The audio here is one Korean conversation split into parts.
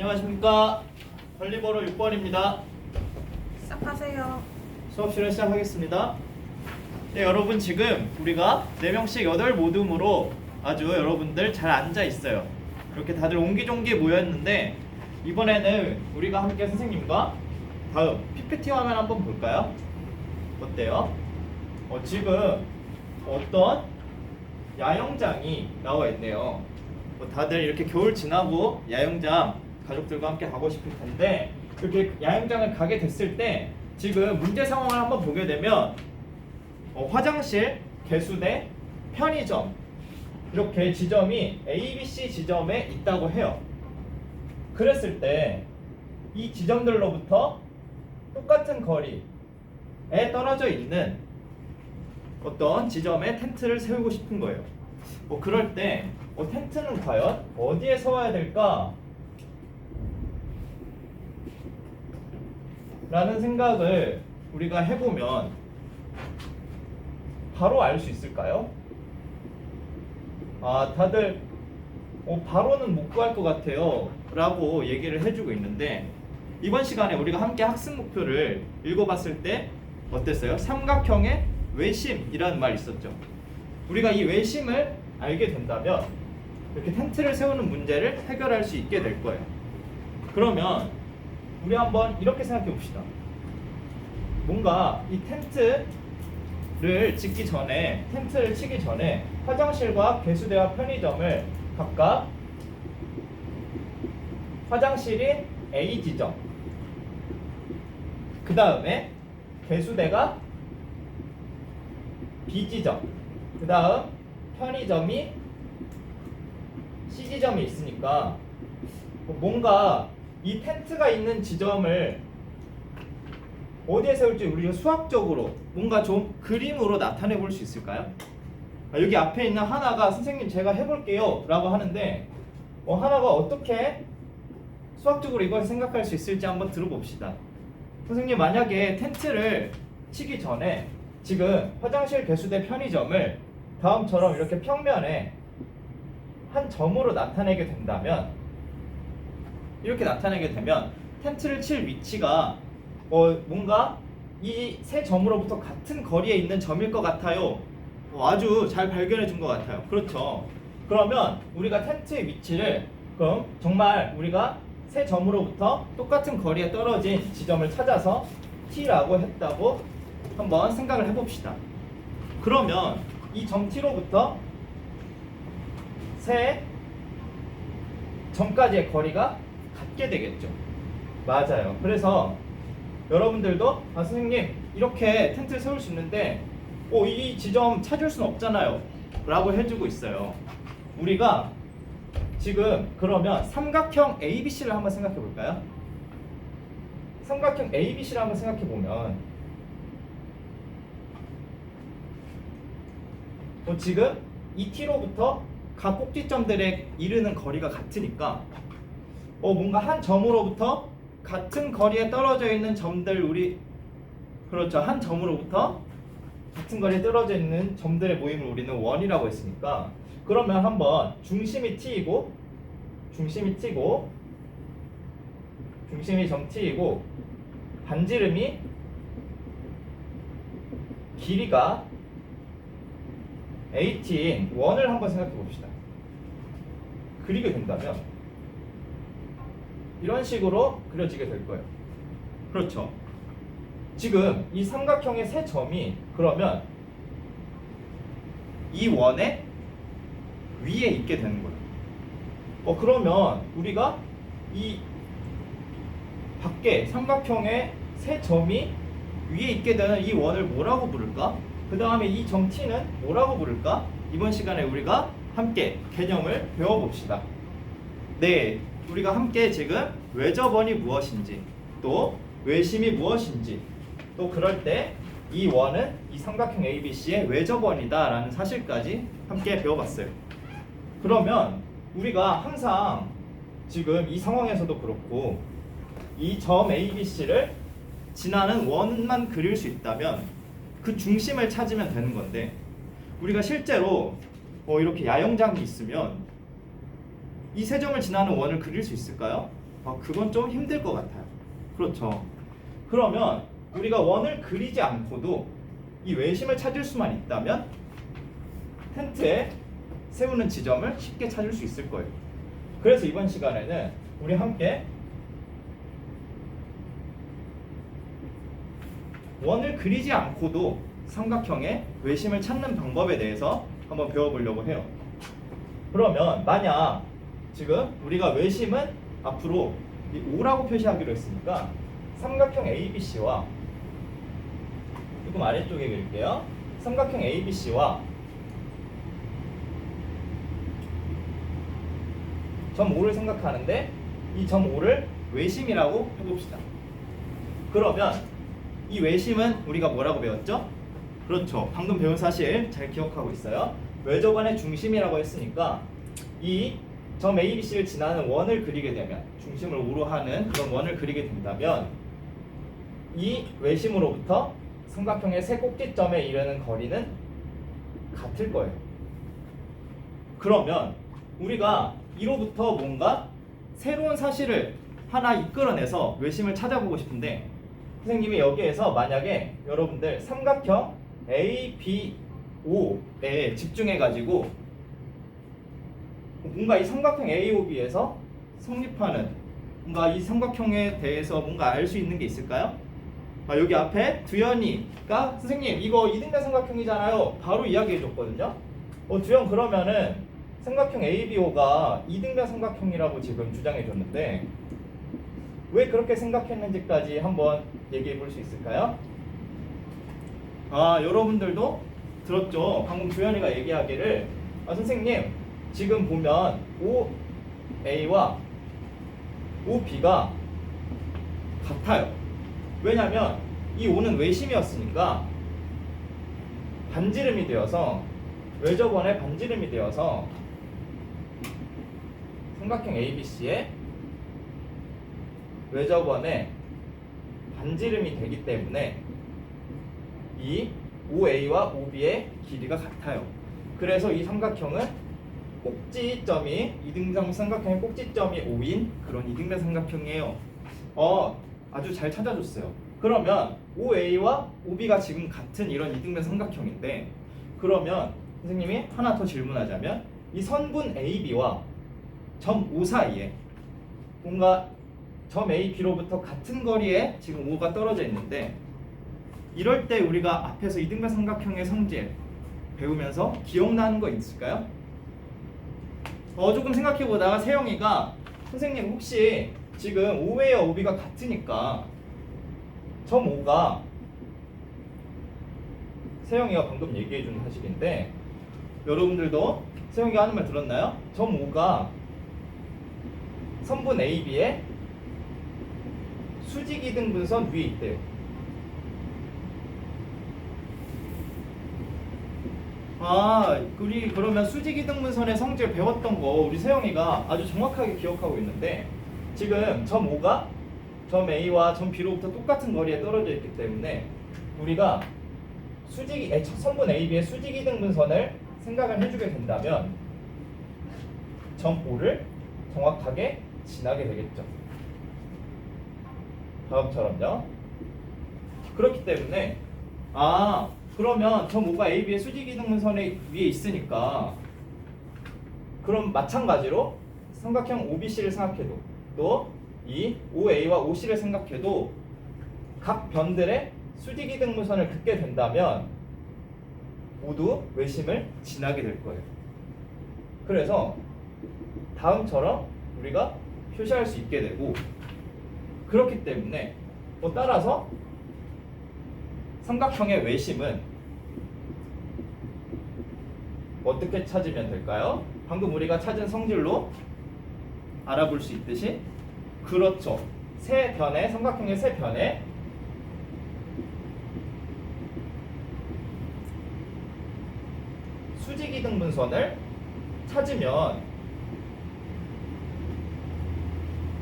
안녕하십니까. 관리번호 6번입니다. 시작하세요. 수업 시간 시작하겠습니다. 네, 여러분 지금 우리가 4명씩 8 모둠으로 아주 여러분들 잘 앉아 있어요. 이렇게 다들 옹기종기 모였는데 이번에는 우리가 함께 선생님과 다음 PPT 화면 한번 볼까요? 어때요? 어, 지금 어떤 야영장이 나와 있네요. 뭐 다들 이렇게 겨울 지나고 야영장 가족들과 함께 가고 싶을 텐데 이렇게 야영장을 가게 됐을 때 지금 문제 상황을 한번 보게 되면 어, 화장실, 개수대, 편의점 이렇게 지점이 A, B, C 지점에 있다고 해요. 그랬을 때 이 지점들로부터 똑같은 거리에 떨어져 있는 어떤 지점에 텐트를 세우고 싶은 거예요. 뭐 그럴 때 어, 텐트는 과연 어디에 세워야 될까? 라는 생각을 우리가 해보면 바로 알 수 있을까요? 아, 다들 어, 바로는 못 구할 것 같아요. 라고 얘기를 해주고 있는데 이번 시간에 우리가 함께 학습 목표를 읽어봤을 때 어땠어요? 삼각형의 외심이라는 말이 있었죠. 우리가 이 외심을 알게 된다면 이렇게 텐트를 세우는 문제를 해결할 수 있게 될 거예요. 그러면 우리 한번 이렇게 생각해 봅시다. 뭔가 이 텐트를 짓기 전에 텐트를 치기 전에 화장실과 개수대와 편의점을 각각 화장실이 A 지점 그 다음에 개수대가 B 지점 그 다음 편의점이 C 지점이 있으니까 뭔가 이 텐트가 있는 지점을 어디에 세울지 우리가 수학적으로 뭔가 좀 그림으로 나타내 볼 수 있을까요? 아, 여기 앞에 있는 하나가 선생님 제가 해볼게요 라고 하는데 어, 하나가 어떻게 수학적으로 이걸 생각할 수 있을지 한번 들어봅시다 선생님 만약에 텐트를 치기 전에 지금 화장실 개수대 편의점을 다음처럼 이렇게 평면에 한 점으로 나타내게 된다면 이렇게 나타내게 되면 텐트를 칠 위치가 어, 뭔가 이 세 점으로부터 같은 거리에 있는 점일 것 같아요. 어, 아주 잘 발견해 준 것 같아요. 그렇죠. 그러면 우리가 텐트의 위치를 그럼 정말 우리가 세 점으로부터 똑같은 거리에 떨어진 지점을 찾아서 T라고 했다고 한번 생각을 해봅시다. 그러면 이 점 T로부터 세 점까지의 거리가 같게 되겠죠. 맞아요. 그래서 여러분들도 아 선생님 이렇게 텐트를 세울 수 있는데 어, 이 지점 찾을 수는 없잖아요. 라고 해주고 있어요. 우리가 지금 그러면 삼각형 ABC를 한번 생각해 볼까요? 삼각형 ABC를 한번 생각해 보면 어, 지금 이 T로부터 각 꼭지점들에 이르는 거리가 같으니까 어 뭔가 한 점으로부터 같은 거리에 떨어져 있는 점들 우리 그렇죠 한 점으로부터 같은 거리에 떨어져 있는 점들의 모임을 우리는 원이라고 했으니까 그러면 한번 중심이 t이고 중심이 t고 중심이 점 t이고 반지름이 길이가 AT인 원을 한번 생각해 봅시다. 그리게 된다면 이런 식으로 그려지게 될 거예요. 그렇죠. 지금 이 삼각형의 세 점이 그러면 이 원의 위에 있게 되는 거예요. 어 그러면 우리가 이 밖에 삼각형의 세 점이 위에 있게 되는 이 원을 뭐라고 부를까? 그 다음에 이 점 T는 뭐라고 부를까? 이번 시간에 우리가 함께 개념을 배워봅시다. 네, 우리가 함께 지금 외접원이 무엇인지, 또 외심이 무엇인지, 또 그럴 때 이 원은 이 삼각형 ABC의 외접원이다 라는 사실까지 함께 배워봤어요. 그러면 우리가 항상 지금 이 상황에서도 그렇고 이 점 ABC를 지나는 원만 그릴 수 있다면 그 중심을 찾으면 되는 건데 우리가 실제로 어, 이렇게 야영장이 있으면 이 세 점을 지나는 원을 그릴 수 있을까요? 어, 그건 좀 힘들 것 같아요. 그렇죠. 그러면 우리가 원을 그리지 않고도 이 외심을 찾을 수만 있다면 텐트에 세우는 지점을 쉽게 찾을 수 있을 거예요. 그래서 이번 시간에는 우리 함께 원을 그리지 않고도 삼각형의 외심을 찾는 방법에 대해서 한번 배워보려고 해요. 그러면 만약 지금 우리가 외심은 앞으로 이 5라고 표시하기로 했으니까 삼각형 ABC와 조금 아래쪽에 그릴게요. 삼각형 ABC와 점 5를 생각하는데 이점 5를 외심이라고 해봅시다. 그러면 이 외심은 우리가 뭐라고 배웠죠? 그렇죠. 방금 배운 사실 잘 기억하고 있어요. 외접원의 중심이라고 했으니까 이 점 A, B, C를 지나는 원을 그리게 되면 중심을 우로 하는 그런 원을 그리게 된다면 이 외심으로부터 삼각형의 세 꼭지점에 이르는 거리는 같을 거예요. 그러면 우리가 이로부터 뭔가 새로운 사실을 하나 이끌어내서 외심을 찾아보고 싶은데 선생님이 여기에서 만약에 여러분들 삼각형 A, B, O에 집중해 가지고 뭔가 이 삼각형 A, O, B에서 성립하는 뭔가 이 삼각형에 대해서 뭔가 알 수 있는 게 있을까요? 아, 여기 앞에 두현이가 선생님 이거 이등변 삼각형이잖아요. 바로 이야기해 줬거든요. 어, 두현 그러면은 삼각형 ABO가 이등변 삼각형이라고 지금 주장해 줬는데 왜 그렇게 생각했는지까지 한번 얘기해 볼 수 있을까요? 아, 여러분들도 들었죠? 방금 주현이가 얘기하기를 아, 선생님 지금 보면 OA와 OB가 같아요. 왜냐면 이 O는 외심이었으니까 반지름이 되어서 외접원의 반지름이 되어서 삼각형 ABC의 외접원의 반지름이 되기 때문에 이 OA와 OB의 길이가 같아요. 그래서 이 삼각형은 꼭지점이 이등변 삼각형의 꼭지점이 O인 그런 이등변 삼각형이에요. 어, 아주 잘 찾아줬어요. 그러면 OA와 OB가 지금 같은 이런 이등변 삼각형인데 그러면 선생님이 하나 더 질문하자면 이 선분 AB와 점 O 사이에 뭔가 점 A, B로부터 같은 거리에 지금 O가 떨어져 있는데 이럴 때 우리가 앞에서 이등변 삼각형의 성질 배우면서 기억나는 거 있을까요? 어 조금 생각해 보다가 세영이가 선생님 혹시 지금 OA와 OB가 같으니까 점 O가 세영이가 방금 얘기해 준 사실인데 여러분들도 세영이가 하는 말 들었나요? 점 O가 선분 AB의 수직이등 분선 위에 있대요. 아, 우리 그러면 수직이등분선의 성질 배웠던 거 우리 세영이가 아주 정확하게 기억하고 있는데 지금 점 O가 점 A와 점 B로부터 똑같은 거리에 떨어져 있기 때문에 우리가 수직 에, 선분 AB의 수직이등분선을 생각을 해주게 된다면 점 O를 정확하게 지나게 되겠죠. 다음처럼요. 그렇기 때문에 아 그러면 점 5가 AB의 수직이등분선에 위에 있으니까 그럼 마찬가지로 삼각형 OBC를 생각해도 또 이 OA와 OC를 생각해도 각 변들의 수직 이등분선을 긋게 된다면 모두 외심을 지나게 될 거예요. 그래서 다음처럼 우리가 표시할 수 있게 되고 그렇기 때문에 뭐 따라서 삼각형의 외심은 어떻게 찾으면 될까요? 방금 우리가 찾은 성질로 알아볼 수 있듯이 그렇죠. 세 변에 삼각형의 세 변에 수직이등 분선을 찾으면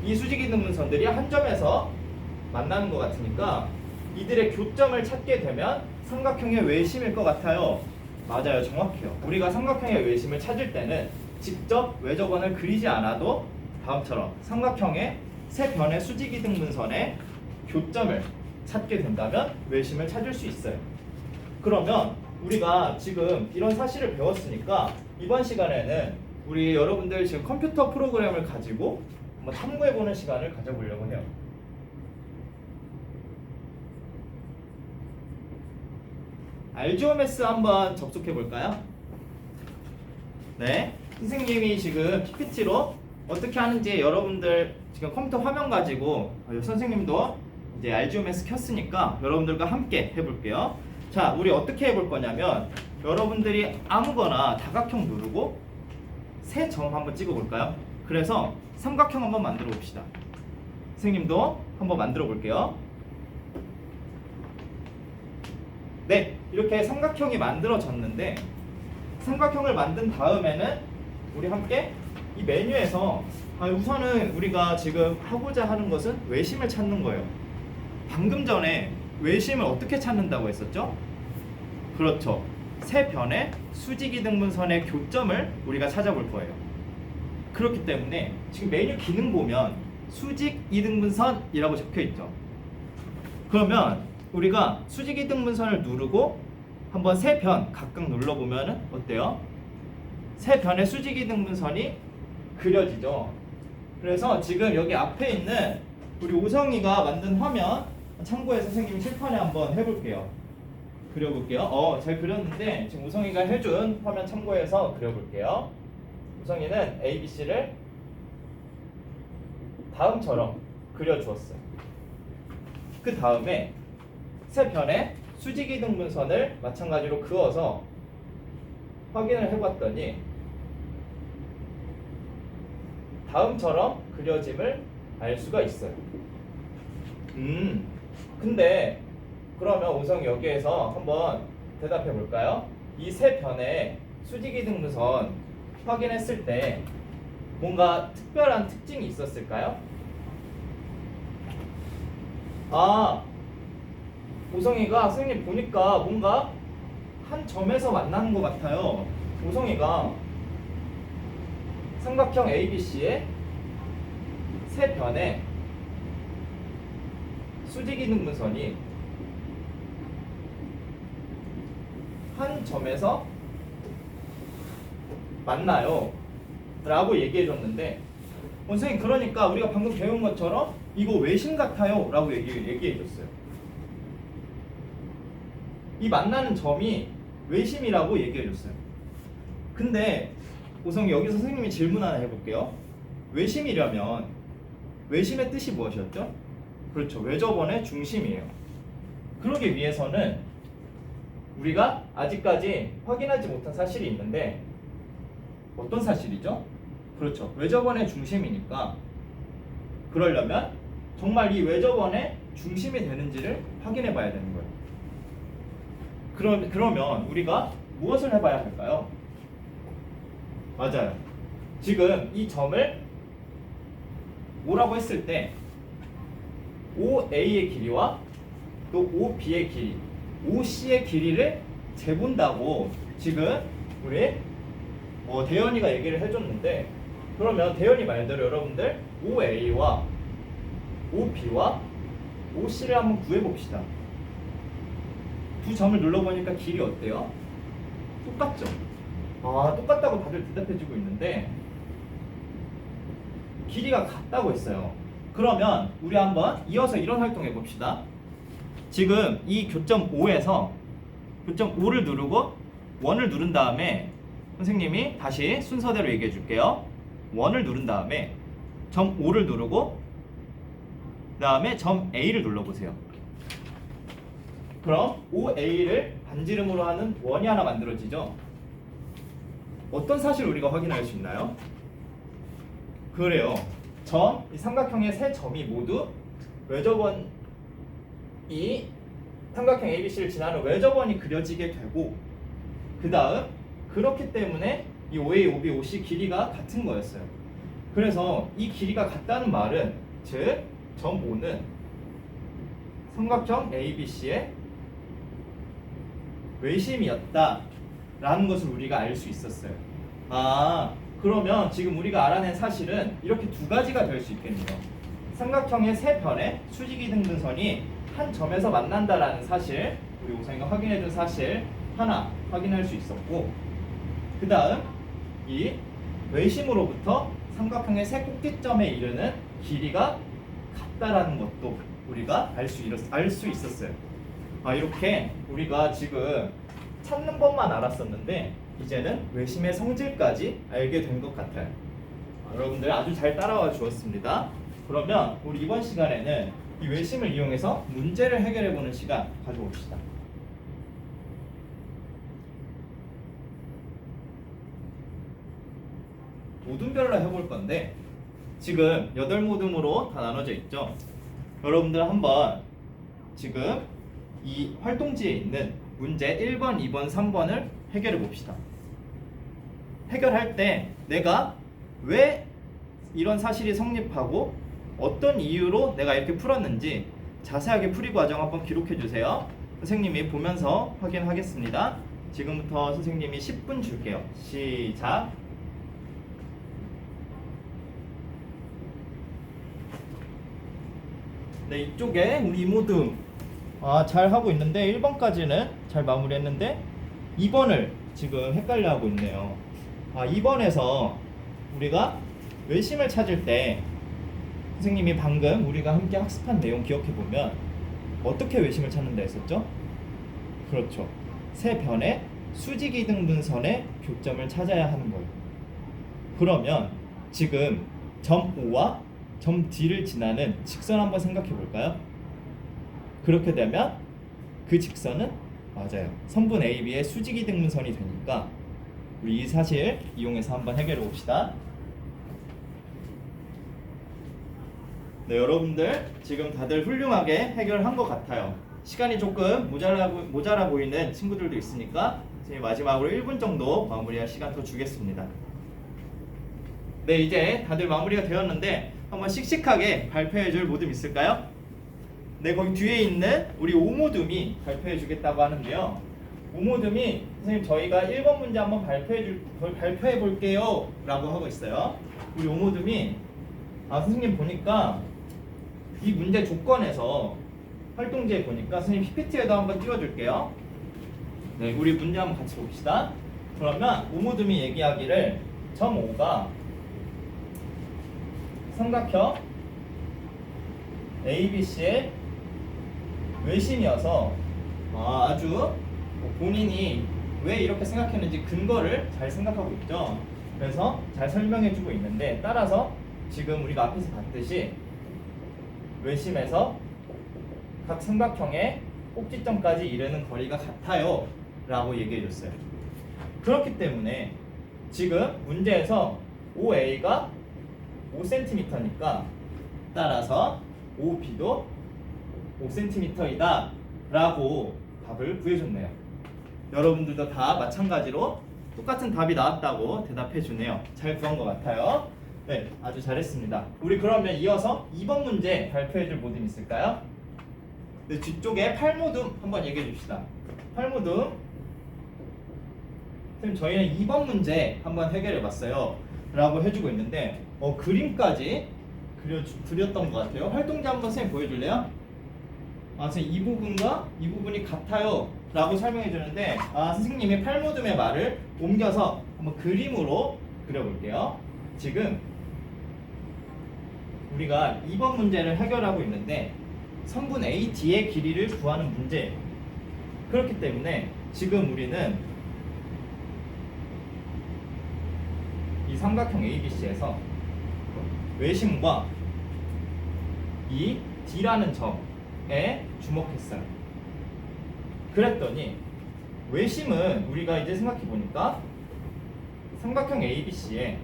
이 수직이등 분선들이 한 점에서 만나는 것 같으니까 이들의 교점을 찾게 되면 삼각형의 외심일 것 같아요. 맞아요, 정확해요. 우리가 삼각형의 외심을 찾을 때는 직접 외접원을 그리지 않아도 다음처럼 삼각형의 세 변의 수직이 등분선의 교점을 찾게 된다면 외심을 찾을 수 있어요. 그러면 우리가 지금 이런 사실을 배웠으니까 이번 시간에는 우리 여러분들 지금 컴퓨터 프로그램을 가지고 한번 탐구해보는 시간을 가져보려고 해요. 알지오메스 한번 접속해 볼까요? 네, 선생님이 지금 PPT로 어떻게 하는지 여러분들 지금 컴퓨터 화면 가지고 어, 선생님도 이제 알지오메스 켰으니까 여러분들과 함께 해볼게요. 자, 우리 어떻게 해볼 거냐면 여러분들이 아무거나 다각형 누르고 세 점 한번 찍어 볼까요? 그래서 삼각형 한번 만들어 봅시다. 선생님도 한번 만들어 볼게요. 네, 이렇게 삼각형이 만들어졌는데 삼각형을 만든 다음에는 우리 함께 이 메뉴에서 아, 우선은 우리가 지금 하고자 하는 것은 외심을 찾는 거예요. 방금 전에 외심을 어떻게 찾는다고 했었죠? 그렇죠. 세 변의 수직이 등분선의 교점을 우리가 찾아볼 거예요. 그렇기 때문에 지금 메뉴 기능 보면 수직 이등분선이라고 적혀 있죠. 그러면 우리가 수직 이등 분선을 누르고 한번 세 변 각각 눌러보면 어때요? 세 변의 수직 이등 분선이 그려지죠. 그래서 지금 여기 앞에 있는 우리 오성이가 만든 화면 참고해서 선생님 칠판에 한번 해볼게요. 그려볼게요. 어, 잘 그렸는데 지금 우성이가 해준 화면 참고해서 그려볼게요. 우성이는 A, B, C를 다음처럼 그려주었어요. 그 다음에 세 편의 수직이등분선을 마찬가지로 그어서 확인을 해봤더니 다음처럼 그려짐을 알 수가 있어요. 음, 근데 그러면 오성 여기에서 한번 대답해 볼까요? 이세 편의 수직이등분선 확인했을 때 뭔가 특별한 특징이 있었을까요? 아, 오성이가 선생님 보니까 뭔가 한 점에서 만나는 것 같아요. 오성이가 삼각형 ABC의 세 변의 수직이등분선이 한 점에서 만나요. 라고 얘기해 줬는데 어, 선생님 그러니까 우리가 방금 배운 것처럼 이거 외심 같아요 라고 얘기, 얘기해 줬어요. 이 만나는 점이 외심이라고 얘기해 줬어요. 근데 우선 여기서 선생님이 질문 하나 해볼게요. 외심이려면 외심의 뜻이 무엇이었죠? 그렇죠. 외접원의 중심이에요. 그러기 위해서는 우리가 아직까지 확인하지 못한 사실이 있는데 어떤 사실이죠? 그렇죠. 외접원의 중심이니까 그러려면 정말 이 외접원의 중심이 되는지를 확인해 봐야 되는 거예요. 그러, 그러면 우리가 무엇을 해봐야 할까요? 맞아요. 지금 이 점을 뭐라고 했을 때 OA의 길이와 또 OB의 길이, OC의 길이를 재본다고 지금 우리 어, 대현이가 얘기를 해줬는데 그러면 대현이 말대로 여러분들 OA와 OB와 OC를 한번 구해봅시다. 두 점을 눌러보니까 길이 어때요? 똑같죠? 아 똑같다고 다들 대답해주고 있는데 길이가 같다고 했어요. 그러면 우리 한번 이어서 이런 활동 해봅시다. 지금 이 교점 5에서 교점 5를 누르고 원을 누른 다음에 선생님이 다시 순서대로 얘기해 줄게요. 원을 누른 다음에 점 5를 누르고 그 다음에 점 A를 눌러보세요. 그럼 OA를 반지름으로 하는 원이 하나 만들어지죠. 어떤 사실을 우리가 확인할 수 있나요? 그래요. 점, 이 삼각형의 세 점이 모두 외접원이 삼각형 ABC를 지나는 외접원이 그려지게 되고 그 다음 그렇기 때문에 이 OA, OB, OC 길이가 같은 거였어요. 그래서 이 길이가 같다는 말은 즉점 5는 삼각형 ABC의 외심이었다라는 것을 우리가 알 수 있었어요. 아, 그러면 지금 우리가 알아낸 사실은 이렇게 두 가지가 될 수 있겠네요. 삼각형의 세 변의 수직이 등분선이 한 점에서 만난다라는 사실 우리 우상이가 확인해준 사실 하나 확인할 수 있었고 그 다음 이 외심으로부터 삼각형의 세 꼭지점에 이르는 길이가 같다라는 것도 우리가 알수 알수 있었어요. 아 이렇게 우리가 지금 찾는 법만 알았었는데 이제는 외심의 성질까지 알게 된 것 같아요. 아, 여러분들 아주 잘 따라와 주었습니다. 그러면 우리 이번 시간에는 이 외심을 이용해서 문제를 해결해 보는 시간 가져봅시다. 모둠별로 해볼 건데 지금 여덟 모둠으로 다 나눠져 있죠. 여러분들 한번 지금 이 활동지에 있는 문제 1번, 2번, 3번을 해결해 봅시다. 해결할 때 내가 왜 이런 사실이 성립하고 어떤 이유로 내가 이렇게 풀었는지 자세하게 풀이 과정 한번 기록해 주세요. 선생님이 보면서 확인하겠습니다. 지금부터 선생님이 10분 줄게요. 시작. 네, 이쪽에 우리 모두 아, 잘 하고 있는데 1번까지는 잘 마무리했는데 2번을 지금 헷갈려 하고 있네요. 아, 2번에서 우리가 외심을 찾을 때 선생님이 방금 우리가 함께 학습한 내용 기억해 보면 어떻게 외심을 찾는다 했었죠? 그렇죠. 세 변의 수직이 등분선의 교점을 찾아야 하는 거예요. 그러면 지금 점 O와 점 D를 지나는 직선 한번 생각해 볼까요? 그렇게 되면 그 직선은 맞아요. 선분 AB의 수직이 등분선이 되니까 우리 이 사실 이용해서 한번 해결해 봅시다. 네, 여러분들 지금 다들 훌륭하게 해결한 것 같아요. 시간이 조금 모자라, 보- 모자라 보이는 친구들도 있으니까 선생님 마지막으로 1분 정도 마무리할 시간 더 주겠습니다. 네, 이제 다들 마무리가 되었는데 한번 씩씩하게 발표해 줄 모둠 있을까요? 네, 거기 뒤에 있는 우리 오모둠이 발표해 주겠다고 하는데요. 오모둠이 선생님 저희가 1번 문제 한번 발표해 줄 발표해 볼게요. 라고 하고 있어요. 우리 오모둠이 아, 선생님 보니까 이 문제 조건에서 활동지에 보니까 선생님 PPT에도 한번 띄워 줄게요. 네, 우리 문제 한번 같이 봅시다. 그러면 오모둠이 얘기하기를 점 5가 삼각형 ABC의 외심이어서 아, 아주 본인이 왜 이렇게 생각했는지 근거를 잘 생각하고 있죠. 그래서 잘 설명해주고 있는데 따라서 지금 우리가 앞에서 봤듯이 외심에서 각 삼각형의 꼭지점까지 이르는 거리가 같아요 라고 얘기해줬어요. 그렇기 때문에 지금 문제에서 OA가 5cm니까 따라서 OB도 5cm이다 라고 답을 구해줬네요. 여러분들도 다 마찬가지로 똑같은 답이 나왔다고 대답해 주네요. 잘 구한 것 같아요. 네, 아주 잘했습니다. 우리 그러면 이어서 2번 문제 발표해 줄 모둠 있을까요? 네, 뒤쪽에 팔모둠 한번 얘기해 줍시다. 팔모둠. 선생님 저희는 2번 문제 한번 해결해 봤어요. 라고 해주고 있는데 어, 그림까지 그려 그렸던 것 같아요. 활동지 한번 선생님 보여줄래요? 아, 선생님 이 부분과 이 부분이 같아요. 라고 설명해 주는데 아, 선생님이 팔모둠의 말을 옮겨서 한번 그림으로 그려볼게요. 지금 우리가 2번 문제를 해결하고 있는데 선분 AD의 길이를 구하는 문제 그렇기 때문에 지금 우리는 이 삼각형 ABC에서 외심과 이 D라는 점 에 주목했어요. 그랬더니 외심은 우리가 이제 생각해 보니까 삼각형 ABC에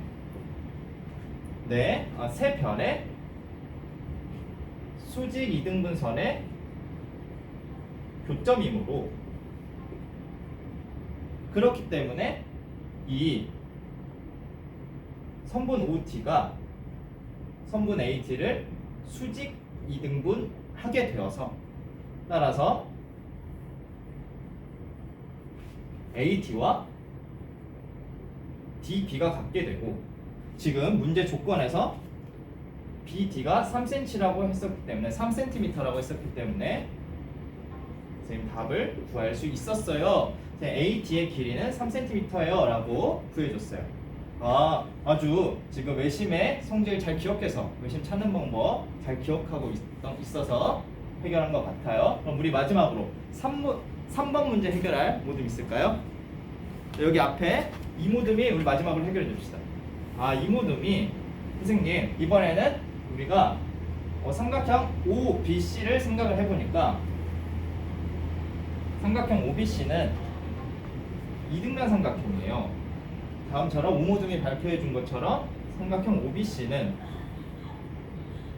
네, 아, 세 변의 수직 이등분선의 교점이므로 그렇기 때문에 이 선분 OT가 선분 AT를 수직 이등분 하게 되어서 따라서 AT와 DB가 같게 되고 지금 문제 조건에서 BD가 3cm라고 했었기 때문에 3cm라고 했었기 때문에 선생님 답을 구할 수 있었어요. AD의 길이는 3cm예요 라고 구해줬어요. 아, 아주 지금 외심의 성질 잘 기억해서 외심 찾는 방법 잘 기억하고 있, 있어서 해결한 것 같아요. 그럼 우리 마지막으로 3문, 3번 문제 해결할 모듬 있을까요? 여기 앞에 이 모듬이 우리 마지막으로 해결해 줍시다. 아, 이 모듬이 선생님 이번에는 우리가 어, 삼각형 OBC를 생각을 해보니까 삼각형 OBC는 이등변 삼각형이에요. 다음처럼 오모듬이 발표해 준 것처럼 삼각형 OBC는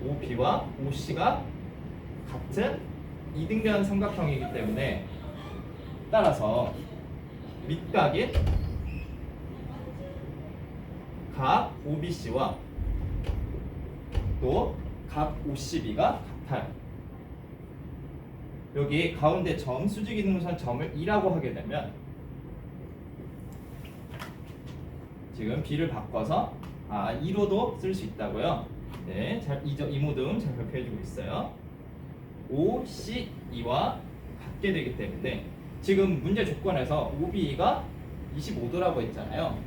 OB와 OC가 같은 이등변 삼각형이기 때문에 따라서 밑각인 각 OBC와 또 각 OCB가 같아요. 여기 가운데 점 수직이 능선 점을 2라고 하게 되면 지금 B를 바꿔서 아 2로도 쓸 수 있다고요. 네, 잘 이저 이 모듬 잘 발표해주고 있어요. O, C, E와 같게 되기 때문에 지금 문제 조건에서 OB가 25도라고 했잖아요.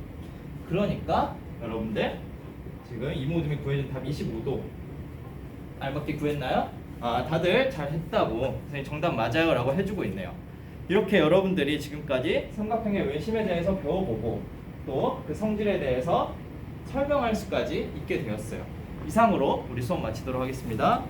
그러니까 여러분들 지금 이 모듬이 구해준 답 25도 알맞게 구했나요? 아 다들 잘 했다고 선생님 정답 맞아요 라고 해주고 있네요. 이렇게 여러분들이 지금까지 삼각형의 외심에 대해서 배워보고 또 그 성질에 대해서 설명할 수까지 있게 되었어요. 이상으로 우리 수업 마치도록 하겠습니다.